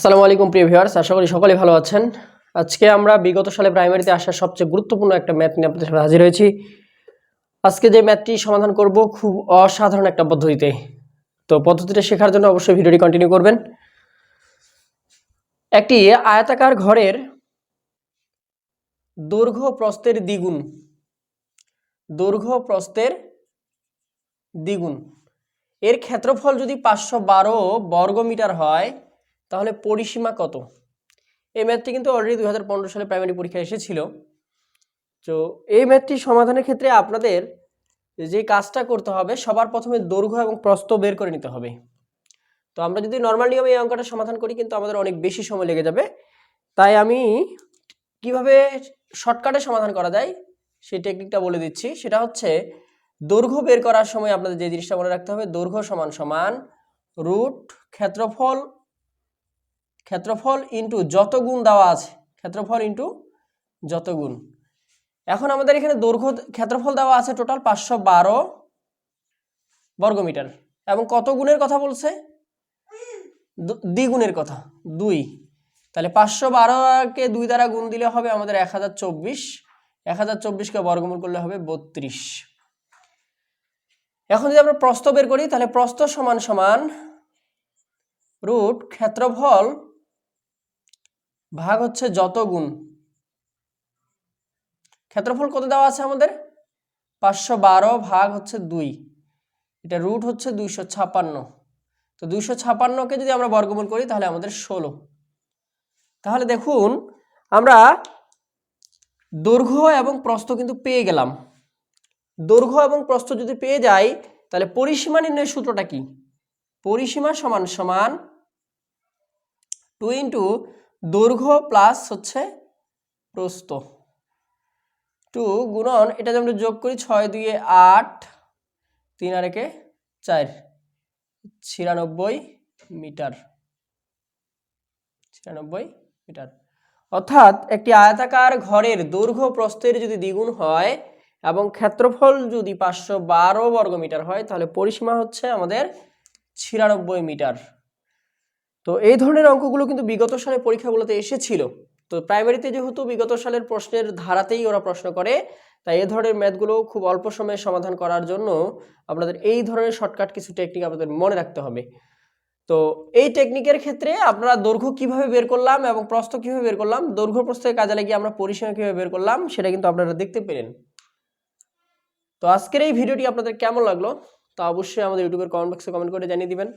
আসসালামু আলাইকুম, প্রিয় ভিউয়ার্স। আশা করি সকলে ভালো আছেন। আজকে আমরা বিগত সালে প্রাইমারিতে আসা সবচেয়ে গুরুত্বপূর্ণ একটা ম্যাথ নিয়ে আপনাদের সাথে হাজির হয়েছি। আজকে যে ম্যাথটি সমাধান করব খুব অসাধারণ একটা পদ্ধতিতে। তো পদ্ধতিটা শেখার জন্য অবশ্যই ভিডিওটি কন্টিনিউ করবেন। একটি আয়তাকার ঘরের দৈর্ঘ্য প্রস্থের দ্বিগুণ। দৈর্ঘ্য প্রস্থের দ্বিগুণ। এর ক্ষেত্রফল যদি পাঁচশো বারো বর্গমিটার হয় তাহলে পরিসীমা কত? এই ম্যাথটি কিন্তু অলরেডি দুই হাজার পনেরো সালে প্রাইমারি পরীক্ষা এসেছিল। তো এই ম্যাথটি সমাধানের ক্ষেত্রে আপনাদের যে কাজটা করতে হবে, সবার প্রথমে দৈর্ঘ্য এবং প্রস্থ বের করে নিতে হবে। তো আমরা যদি নর্মাল নিয়মে এই অঙ্কটা সমাধান করি, কিন্তু আমাদের অনেক বেশি সময় লেগে যাবে। তাই আমি কীভাবে শর্টকাটে সমাধান করা যায়, সেই টেকনিকটা বলে দিচ্ছি। সেটা হচ্ছে দৈর্ঘ্য বের করার সময় আপনাদের যে জিনিসটা মনে রাখতে হবে, দৈর্ঘ্য সমান সমান রুট ক্ষেত্রফল ক্ষেত্রফল ইন্টু যত গুণ দেওয়া আছে, ক্ষেত্রফল ইন্টু যত গুণ এখন আমাদের এখানে দৈর্ঘ্য ক্ষেত্রফল দেওয়া আছে টোটাল পাঁচশো বারো বর্গমিটার। এবং কত গুণের কথা বলছে? দ্বিগুণের কথা, দুই। তাহলে পাঁচশো বারোকে দুই দ্বারা গুণ দিলে হবে আমাদের এক হাজার চব্বিশ। এক হাজার চব্বিশকে বর্গমূল করলে হবে বত্রিশ। এখন যদি আমরা প্রস্থ বের করি, তাহলে প্রস্থ সমান সমান রুট ক্ষেত্রফল ভাগ হচ্ছে যত গুণ। ক্ষেত্রফল কত দেওয়া আছে আমাদের? পাঁচশো বারো ভাগ হচ্ছে দুই। এটা রুট হচ্ছে দুইশো ছাপান্ন। তো দুইশো ছাপান্নকে যদি আমরা বর্গমূল করি, তাহলে আমাদের ষোলো। তাহলে দেখুন, আমরা দৈর্ঘ্য এবং প্রস্থ কিন্তু পেয়ে গেলাম। দৈর্ঘ্য এবং প্রস্থ যদি পেয়ে যাই, তাহলে পরিসীমা নির্ণয়ের সূত্রটা কি? পরিসীমা সমান সমান টু ইন্টু দৈর্ঘ্য প্লাস হচ্ছে প্রস্থ। টু গুণন এটা যদি আমরা যোগ করি ছয় দুইয়ে আট, তিন আর একে চার, ছিয়ানব্বই মিটার ছিয়ানব্বই মিটার। অর্থাৎ একটি আয়তাকার ঘরের দৈর্ঘ্য প্রস্থের যদি দ্বিগুণ হয় এবং ক্ষেত্রফল যদি পাঁচশো বারো বর্গ মিটার হয়, তাহলে পরিসীমা হচ্ছে আমাদের ছিয়ানব্বই মিটার। তো এই ধরনের অঙ্কগুলো কিন্তু বিগত সালের পরীক্ষাগুলোতে এসেছিল। তো প্রাইমারিতে যেহেতু বিগত সালের প্রশ্নের ধারাতেই ওরা প্রশ্ন করে, তাই এ ধরনের ম্যাথগুলো খুব অল্প সময়ে সমাধান করার জন্য আপনাদের এই ধরনের শর্টকাট কিছু টেকনিক আপনাদের মনে রাখতে হবে। তো এই টেকনিকের ক্ষেত্রে আপনারা দৈর্ঘ্য কীভাবে বের করলাম এবং প্রস্থ কীভাবে বের করলাম, দৈর্ঘ্য প্রস্থের কাজে লাগিয়ে আমরা পরিসীমা কীভাবে বের করলাম, সেটা কিন্তু আপনারা দেখতে পেলেন। তো আজকের এই ভিডিওটি আপনাদের কেমন লাগল তা অবশ্যই আমাদের ইউটিউবের কমেন্ট বক্সে কমেন্ট করে জানিয়ে দিবেন।